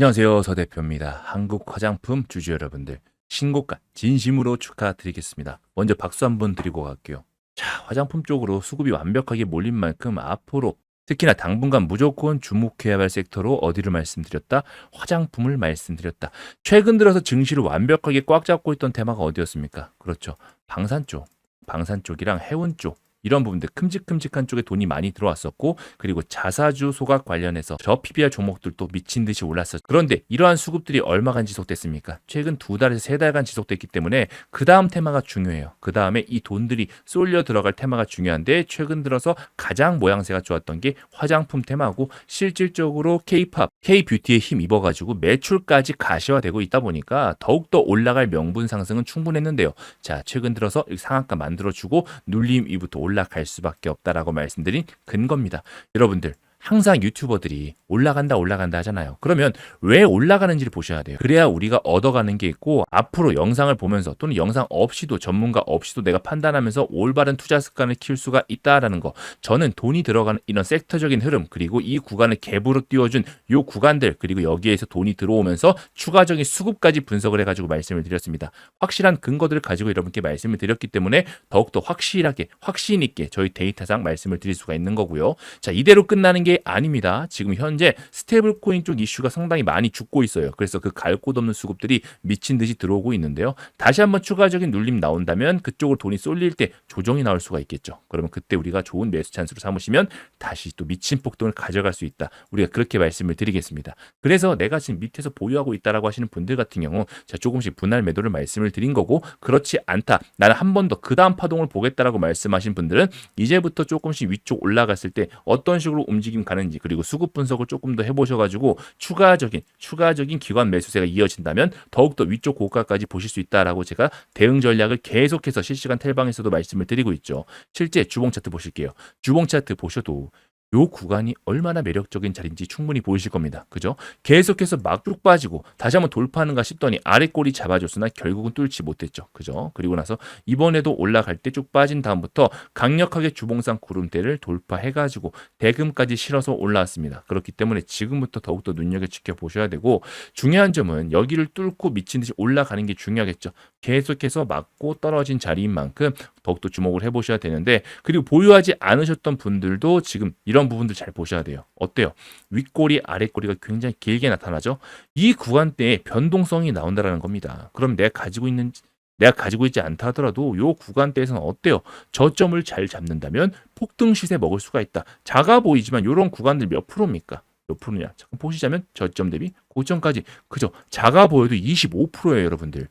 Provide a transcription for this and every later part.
안녕하세요. 서 대표입니다. 한국 화장품 주주 여러분들, 신고가 진심으로 축하드리겠습니다. 먼저 박수 한번 드리고 갈게요. 자, 화장품 쪽으로 수급이 완벽하게 몰린 만큼 앞으로 특히나 당분간 무조건 주목해야 할 섹터로 어디를 말씀드렸다? 화장품을 말씀드렸다. 최근 들어서 증시를 완벽하게 꽉 잡고 있던 테마가 어디였습니까? 그렇죠. 방산 쪽. 방산 쪽이랑 해운 쪽. 이런 부분들 큼직큼직한 쪽에 돈이 많이 들어왔었고 그리고 자사주 소각 관련해서 저 PBR 종목들도 미친 듯이 올랐었죠. 그런데 이러한 수급들이 얼마간 지속됐습니까? 최근 두 달에서 세 달간 지속됐기 때문에 그 다음 테마가 중요해요. 그 다음에 이 돈들이 쏠려 들어갈 테마가 중요한데 최근 들어서 가장 모양새가 좋았던 게 화장품 테마고 실질적으로 K-팝, K-뷰티에 힘 입어가지고 매출까지 가시화되고 있다 보니까 더욱더 올라갈 명분 상승은 충분했는데요. 자, 최근 들어서 상한가 만들어주고 눌림 위부터 올라 갈 수밖에 없다라고 말씀드린 근거입니다. 여러분들 항상 유튜버들이 올라간다 올라간다 하잖아요. 그러면 왜 올라가는지를 보셔야 돼요. 그래야 우리가 얻어가는 게 있고 앞으로 영상을 보면서 또는 영상 없이도 전문가 없이도 내가 판단하면서 올바른 투자 습관을 키울 수가 있다라는 거. 저는 돈이 들어가는 이런 섹터적인 흐름 그리고 이 구간을 갭으로 띄워준 요 구간들 그리고 여기에서 돈이 들어오면서 추가적인 수급까지 분석을 해가지고 말씀을 드렸습니다. 확실한 근거들을 가지고 여러분께 말씀을 드렸기 때문에 더욱더 확실하게 확신 있게 저희 데이터상 말씀을 드릴 수가 있는 거고요. 자 이대로 끝나는 게 아닙니다. 지금 현재 스테이블 코인 쪽 이슈가 상당히 많이 죽고 있어요. 그래서 그 갈 곳 없는 수급들이 미친 듯이 들어오고 있는데요. 다시 한번 추가적인 눌림 나온다면 그쪽으로 돈이 쏠릴 때 조정이 나올 수가 있겠죠. 그러면 그때 우리가 좋은 매수 찬스로 삼으시면 다시 또 미친 폭등을 가져갈 수 있다. 우리가 그렇게 말씀을 드리겠습니다. 그래서 내가 지금 밑에서 보유하고 있다라고 하시는 분들 같은 경우 자 조금씩 분할 매도를 말씀을 드린 거고 그렇지 않다. 나는 한 번 더 그 다음 파동을 보겠다라고 말씀하신 분들은 이제부터 조금씩 위쪽 올라갔을 때 어떤 식으로 움직임 가는지 그리고 수급 분석을 조금 더 해보셔가지고 추가적인 추가적인 기관 매수세가 이어진다면 더욱더 위쪽 고가까지 보실 수 있다라고 제가 대응 전략을 계속해서 실시간 텔방에서도 말씀을 드리고 있죠. 실제 주봉 차트 보실게요. 주봉 차트 보셔도 요 구간이 얼마나 매력적인 자리인지 충분히 보이실 겁니다. 그죠? 계속해서 막 쭉 빠지고 다시 한번 돌파하는가 싶더니 아래 꼬리 잡아줬으나 결국은 뚫지 못했죠. 그죠? 그리고 나서 이번에도 올라갈 때 쭉 빠진 다음부터 강력하게 주봉상 구름대를 돌파해가지고 대금까지 실어서 올라왔습니다. 그렇기 때문에 지금부터 더욱더 눈여겨 지켜보셔야 되고 중요한 점은 여기를 뚫고 미친 듯이 올라가는 게 중요하겠죠. 계속해서 맞고 떨어진 자리인 만큼 더욱더 주목을 해보셔야 되는데 그리고 보유하지 않으셨던 분들도 지금 이런 부분들 잘 보셔야 돼요. 어때요? 윗꼬리 아랫꼬리가 굉장히 길게 나타나죠. 이 구간대에 변동성이 나온다라는 겁니다. 그럼 내가 가지고 있는 내가 가지고 있지 않다 하더라도 요 구간대에서는 어때요? 저점을 잘 잡는다면 폭등 시세 먹을 수가 있다. 작아 보이지만 요런 구간들 몇 프로입니까? 몇 프로냐? 잠깐 보시자면 저점 대비 고점까지 그죠? 작아 보여도 25%예요, 여러분들.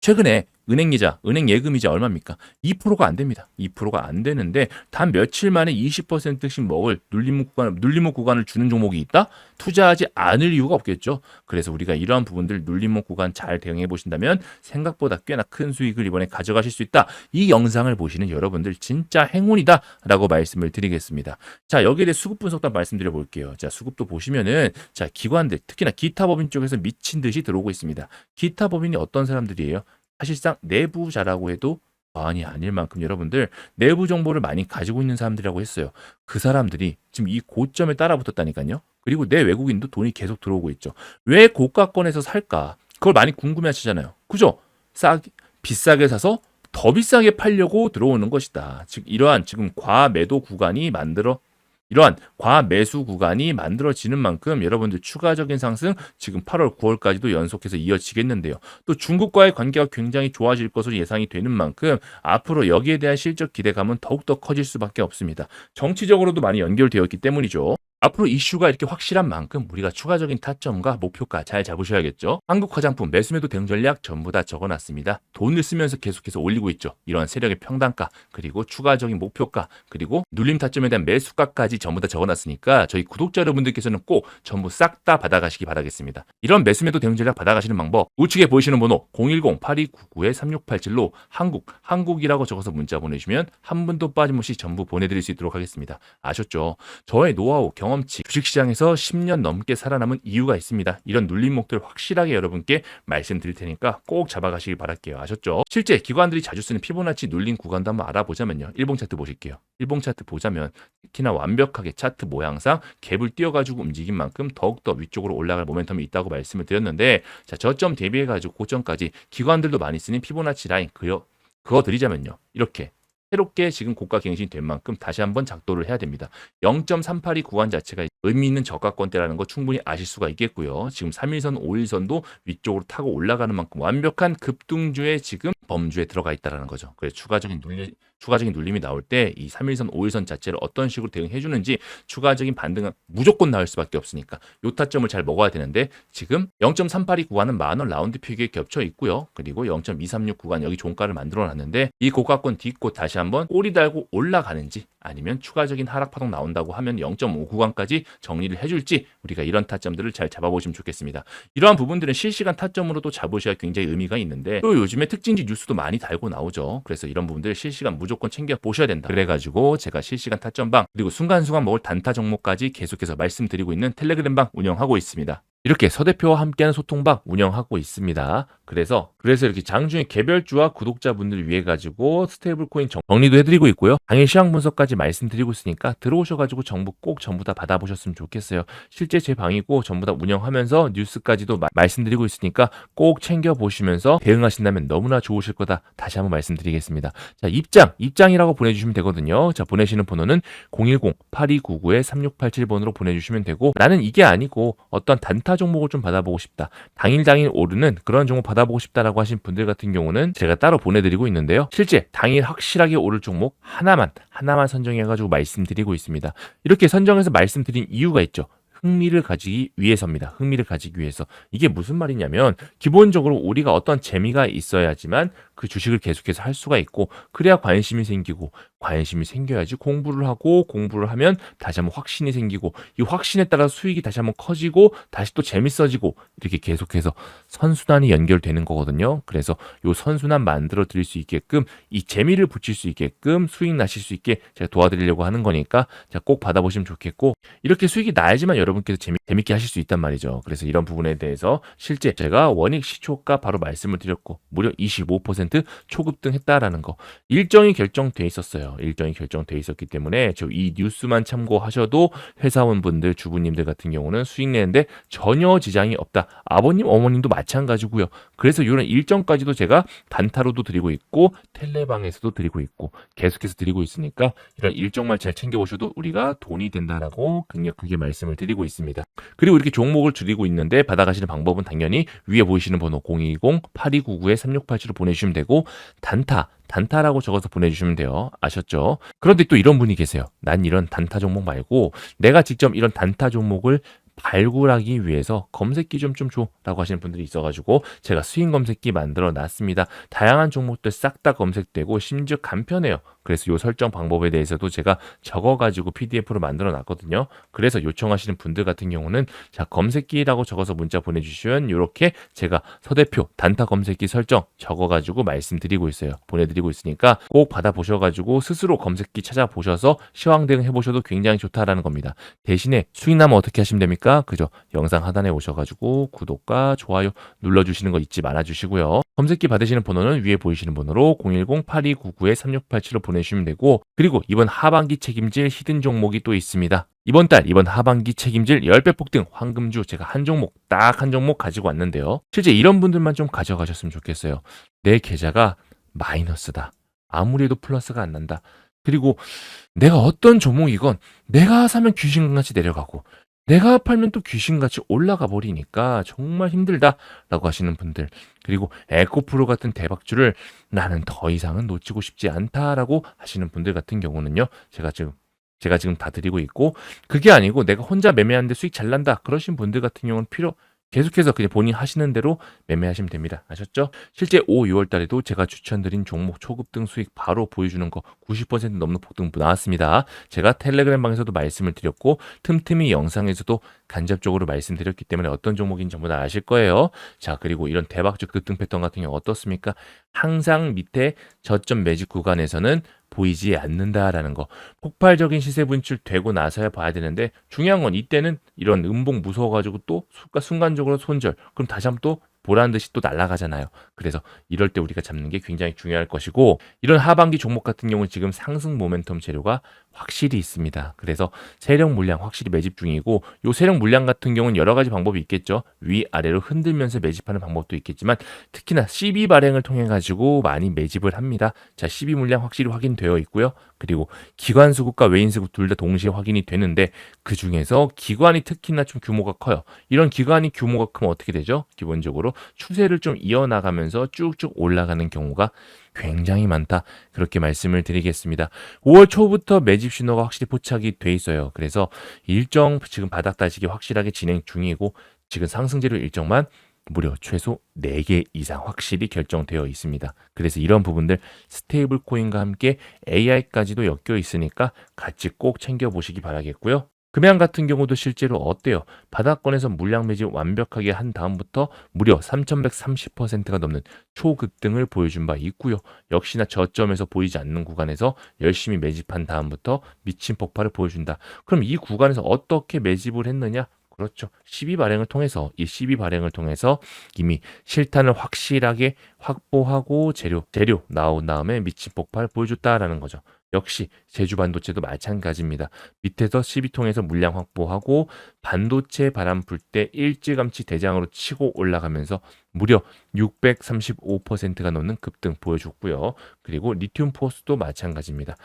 최근에 은행 이자, 은행 예금 이자 얼마입니까? 2%가 안 됩니다. 2%가 안 되는데 단 며칠 만에 20%씩 먹을 눌림목 구간, 눌림목 구간을 주는 종목이 있다? 투자하지 않을 이유가 없겠죠. 그래서 우리가 이러한 부분들 눌림목 구간 잘 대응해 보신다면 생각보다 꽤나 큰 수익을 이번에 가져가실 수 있다. 이 영상을 보시는 여러분들 진짜 행운이다 라고 말씀을 드리겠습니다. 자, 여기에 대해 수급 분석도 말씀드려 볼게요. 자, 수급도 보시면은 자, 기관들 특히나 기타 법인 쪽에서 미친 듯이 들어오고 있습니다. 기타 법인이 어떤 사람들이에요? 사실상 내부자라고 해도 과언이 아닐 만큼 여러분들 내부 정보를 많이 가지고 있는 사람들이라고 했어요. 그 사람들이 지금 이 고점에 따라붙었다니까요. 그리고 내 외국인도 돈이 계속 들어오고 있죠. 왜 고가권에서 살까? 그걸 많이 궁금해 하시잖아요. 그죠? 싸 비싸게 사서 더 비싸게 팔려고 들어오는 것이다. 즉 이러한 지금 과매도 구간이 만들어 이러한 과매수 구간이 만들어지는 만큼 여러분들 추가적인 상승 지금 8월, 9월까지도 연속해서 이어지겠는데요. 또 중국과의 관계가 굉장히 좋아질 것으로 예상이 되는 만큼 앞으로 여기에 대한 실적 기대감은 더욱더 커질 수밖에 없습니다. 정치적으로도 많이 연결되어 있기 때문이죠. 앞으로 이슈가 이렇게 확실한 만큼 우리가 추가적인 타점과 목표가 잘 잡으셔야겠죠. 한국 화장품 매수매도 대응 전략 전부 다 적어놨습니다. 돈을 쓰면서 계속해서 올리고 있죠. 이러한 세력의 평단가 그리고 추가적인 목표가 그리고 눌림 타점에 대한 매수가까지 전부 다 적어놨으니까 저희 구독자 여러분들께서는 꼭 전부 싹 다 받아가시기 바라겠습니다. 이런 매수매도 대응 전략 받아가시는 방법 우측에 보이시는 번호 010-8299-3687로 한국 한국이라고 적어서 문자 보내주시면 한 분도 빠짐없이 전부 보내드릴 수 있도록 하겠습니다. 아셨죠? 저의 노하우 경험 경험치, 주식시장에서 10년 넘게 살아남은 이유가 있습니다. 이런 눌림목들 확실하게 여러분께 말씀드릴 테니까 꼭 잡아가시길 바랄게요. 아셨죠? 실제 기관들이 자주 쓰는 피보나치 눌린 구간도 한번 알아보자면요. 일봉 차트 보실게요. 일봉 차트 보자면 특히나 완벽하게 차트 모양상 갭을 띄어가지고 움직인 만큼 더욱더 위쪽으로 올라갈 모멘텀이 있다고 말씀을 드렸는데 자 저점 대비해가지고 고점까지 기관들도 많이 쓰는 피보나치 라인 그어 그어 드리자면요. 이렇게 새롭게 지금 고가 갱신이 된 만큼 다시 한번 작도를 해야 됩니다. 0.382 구간 자체가 의미 있는 저가권대라는 거 충분히 아실 수가 있겠고요. 지금 3일선, 5일선도 위쪽으로 타고 올라가는 만큼 완벽한 급등주에 지금 범주에 들어가 있다라는 거죠. 그래서 추가적인 눌림, 추가적인 눌림이 나올 때 이 3일선, 5일선 자체를 어떤 식으로 대응해 주는지 추가적인 반등은 무조건 나올 수밖에 없으니까 요 타점을 잘 먹어야 되는데 지금 0.382 구간은 만원 라운드 피규에 겹쳐 있고요. 그리고 0.236 구간 여기 종가를 만들어 놨는데 이 고가권 딛고 다시 한번 꼬리 달고 올라가는지 아니면 추가적인 하락 파동 나온다고 하면 0.5 구간까지 정리를 해줄지 우리가 이런 타점들을 잘 잡아보시면 좋겠습니다. 이러한 부분들은 실시간 타점으로도 잡으셔야 굉장히 의미가 있는데 또 요즘에 특징지 뉴스도 많이 달고 나오죠. 그래서 이런 부분들 실시간 무조건 챙겨 보셔야 된다. 그래가지고 제가 실시간 타점방 그리고 순간순간 먹을 단타 종목까지 계속해서 말씀드리고 있는 텔레그램방 운영하고 있습니다. 이렇게 서 대표와 함께하는 소통방 운영하고 있습니다. 그래서 그래서 이렇게 장중에 개별주와 구독자분들 위해 가지고 스테이블 코인 정리도 해드리고 있고요. 당일 시황 분석까지 말씀드리고 있으니까 들어오셔가지고 정보 꼭 전부 다 받아보셨으면 좋겠어요. 실제 제 방이고 전부 다 운영하면서 뉴스까지도 마- 말씀드리고 있으니까 꼭 챙겨 보시면서 대응하신다면 너무나 좋으실 거다. 다시 한번 말씀드리겠습니다. 자 입장 입장이라고 보내주시면 되거든요. 자 보내시는 번호는 010-8299-3687번으로 보내주시면 되고 나는 이게 아니고 어떤 단타 종목을 좀 받아보고 싶다. 당일 당일 오르는 그런 종목 받아보고 싶다라고 하신 분들 같은 경우는 제가 따로 보내드리고 있는데요. 실제 당일 확실하게 오를 종목 하나만 하나만 선정해가지고 말씀드리고 있습니다. 이렇게 선정해서 말씀드린 이유가 있죠. 흥미를 가지기 위해서입니다. 흥미를 가지기 위해서. 이게 무슨 말이냐면 기본적으로 우리가 어떤 재미가 있어야지만 그 주식을 계속해서 할 수가 있고 그래야 관심이 생기고 관심이 생겨야지 공부를 하고 공부를 하면 다시 한번 확신이 생기고 이 확신에 따라 수익이 다시 한번 커지고 다시 또 재밌어지고 이렇게 계속해서 선순환이 연결되는 거거든요. 그래서 요 선순환 만들어 드릴 수 있게끔 이 재미를 붙일 수 있게끔 수익 나실 수 있게 제가 도와드리려고 하는 거니까 자, 꼭 받아보시면 좋겠고 이렇게 수익이 나야지만 여러분께서 재미, 재밌게 하실 수 있단 말이죠. 그래서 이런 부분에 대해서 실제 제가 원익 시초가 바로 말씀을 드렸고 무려 25% 초급등했다라는 거 일정이 결정돼 있었어요. 일정이 결정돼 있었기 때문에 저 이 뉴스만 참고하셔도 회사원분들 주부님들 같은 경우는 수익 내는데 전혀 지장이 없다. 아버님 어머님도 마찬가지고요. 그래서 이런 일정까지도 제가 단타로도 드리고 있고 텔레방에서도 드리고 있고 계속해서 드리고 있으니까 이런 일정만 잘 챙겨오셔도 우리가 돈이 된다라고 강력하게 말씀을 드리고 있습니다. 그리고 이렇게 종목을 드리고 있는데 받아가시는 방법은 당연히 위에 보이시는 번호 020-8299-3687로 보내주시면 되고 단타 단타라고 적어서 보내주시면 돼요. 아셨죠? 그런데 또 이런 분이 계세요. 난 이런 단타 종목 말고 내가 직접 이런 단타 종목을 발굴하기 위해서 검색기 좀 좀 줘라고 하시는 분들이 있어가지고 제가 수익 검색기 만들어 놨습니다. 다양한 종목들 싹 다 검색되고 심지어 간편해요. 그래서 요 설정 방법에 대해서도 제가 적어가지고 PDF로 만들어 놨거든요. 그래서 요청하시는 분들 같은 경우는 자 검색기라고 적어서 문자 보내주시면 이렇게 제가 서대표 단타 검색기 설정 적어가지고 말씀드리고 있어요. 보내드리고 있으니까 꼭 받아보셔가지고 스스로 검색기 찾아보셔서 시황 대응 해보셔도 굉장히 좋다라는 겁니다. 대신에 수익 나면 어떻게 하시면 됩니까? 그죠? 영상 하단에 오셔가지고 구독과 좋아요 눌러주시는 거 잊지 말아주시고요. 검색기 받으시는 번호는 위에 보이시는 번호로 010-8299-3687로 보내 주시면 되고 그리고 이번 하반기 책임질 히든 종목이 또 있습니다. 이번 달 이번 하반기 책임질 10배 폭등 황금주 제가 한 종목 딱 한 종목 가지고 왔는데요. 실제 이런 분들만 좀 가져가셨으면 좋겠어요. 내 계좌가 마이너스다. 아무리 해도 플러스가 안 난다. 그리고 내가 어떤 종목이건 내가 사면 귀신같이 내려가고 내가 팔면 또 귀신같이 올라가 버리니까 정말 힘들다라고 하시는 분들 그리고 에코프로 같은 대박주를 나는 더 이상은 놓치고 싶지 않다라고 하시는 분들 같은 경우는요 제가 지금 제가 지금 다 드리고 있고 그게 아니고 내가 혼자 매매하는데 수익 잘 난다 그러신 분들 같은 경우는 필요 계속해서 그냥 본인 하시는 대로 매매하시면 됩니다. 아셨죠? 실제 5, 6월 달에도 제가 추천드린 종목 초급 등 수익 바로 보여주는 거 90% 넘는 폭등 나왔습니다. 제가 텔레그램 방에서도 말씀을 드렸고 틈틈이 영상에서도 간접적으로 말씀드렸기 때문에 어떤 종목인지 전부 다 아실 거예요. 자, 그리고 이런 대박적 급등 패턴 같은 경우 어떻습니까? 항상 밑에 저점 매직 구간에서는 보이지 않는다라는 거. 폭발적인 시세 분출되고 나서야 봐야 되는데 중요한 건 이때는 이런 음봉 무서워가지고 또 순간- 순간적으로 손절. 그럼 다시 한번 또 보란 듯이 또 날아가잖아요. 그래서 이럴 때 우리가 잡는 게 굉장히 중요할 것이고 이런 하반기 종목 같은 경우는 지금 상승 모멘텀 재료가 확실히 있습니다. 그래서 세력 물량 확실히 매집 중이고 요 세력 물량 같은 경우는 여러 가지 방법이 있겠죠. 위 아래로 흔들면서 매집하는 방법도 있겠지만 특히나 12 발행을 통해 가지고 많이 매집을 합니다. 자, 12 물량 확실히 확인되어 있고요. 그리고 기관 수급과 외인 수급 둘 다 동시에 확인이 되는데 그 중에서 기관이 특히나 좀 규모가 커요. 이런 기관이 규모가 크면 어떻게 되죠? 기본적으로 추세를 좀 이어나가면서 쭉쭉 올라가는 경우가 굉장히 많다. 그렇게 말씀을 드리겠습니다. 5월 초부터 매집 신호가 확실히 포착이 돼 있어요. 그래서 일정 지금 바닥 다지기 확실하게 진행 중이고 지금 상승재료 일정만 무려 최소 4개 이상 확실히 결정되어 있습니다. 그래서 이런 부분들 스테이블 코인과 함께 AI까지도 엮여 있으니까 같이 꼭 챙겨 보시기 바라겠고요. 금양 같은 경우도 실제로 어때요? 바닥권에서 물량 매집 완벽하게 한 다음부터 무려 3,130%가 넘는 초급등을 보여준 바 있고요. 역시나 저점에서 보이지 않는 구간에서 열심히 매집한 다음부터 미친 폭발을 보여준다. 그럼 이 구간에서 어떻게 매집을 했느냐? 그렇죠. 12 발행을 통해서 이12 발행을 통해서 이미 실탄을 확실하게 확보하고 재료 재료 나온 다음에 미친 폭발 보여줬다라는 거죠. 역시 제주 반도체도 마찬가지입니다. 밑에서 12통에서 물량 확보하고 반도체 바람 불 때 일찌감치 대장으로 치고 올라가면서 무려 635%가 넘는 급등 보여줬고요. 그리고 리튬 포스도 마찬가지입니다.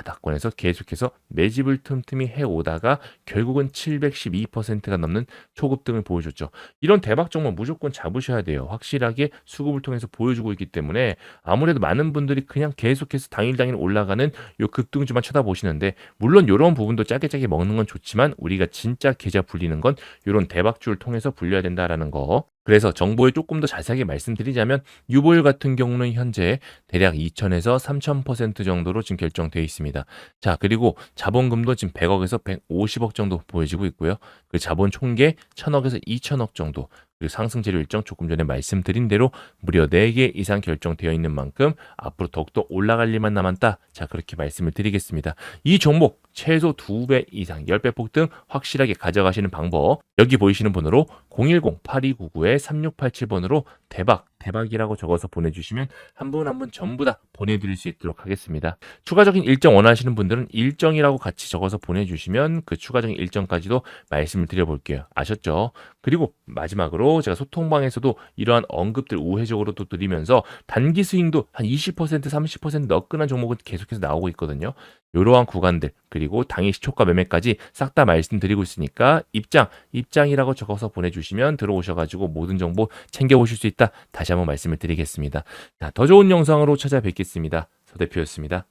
바닥권에서 계속해서 매집을 틈틈이 해오다가 결국은 712%가 넘는 초급등을 보여줬죠. 이런 대박 종목 무조건 잡으셔야 돼요. 확실하게 수급을 통해서 보여주고 있기 때문에 아무래도 많은 분들이 그냥 계속해서 당일 당일 올라가는 요 급등주만 쳐다보시는데 물론 이런 부분도 짜게 짜게 먹는 건 좋지만 우리가 진짜 계좌 불리는 건 이런 대박주를 통해서 불려야 된다라는 거. 그래서 정보에 조금 더 자세하게 말씀드리자면 유보율 같은 경우는 현재 대략 2,000에서 3,000% 정도로 지금 결정되어 있습니다. 자, 그리고 자본금도 지금 100억에서 150억 정도 보여지고 있고요. 그 자본 총계 1,000억에서 2,000억 정도. 그리고 상승 재료 일정 조금 전에 말씀드린 대로 무려 4개 이상 결정되어 있는 만큼 앞으로 더욱더 올라갈 일만 남았다. 자, 그렇게 말씀을 드리겠습니다. 이 종목 최소 2배 이상 10배 폭등 확실하게 가져가시는 방법 여기 보이시는 번호로 010-8299-3687번으로 대박 대박이라고 적어서 보내주시면 한분 한분 전부 다 보내드릴 수 있도록 하겠습니다. 추가적인 일정 원하시는 분들은 일정이라고 같이 적어서 보내주시면 그 추가적인 일정까지도 말씀을 드려볼게요. 아셨죠? 그리고 마지막으로 제가 소통방에서도 이러한 언급들 우회적으로 또 드리면서 단기 스윙도 한 20% 30% 너끈한 종목은 계속해서 나오고 있거든요. 이러한 구간들 그리고 당일 시초가 매매까지 싹 다 말씀드리고 있으니까 입장 입장이라고 적어서 보내주시면 들어오셔가지고 모든 정보 챙겨보실 수 있다 다시 한번 말씀을 드리겠습니다. 자, 더 좋은 영상으로 찾아뵙겠습니다. 서 대표였습니다.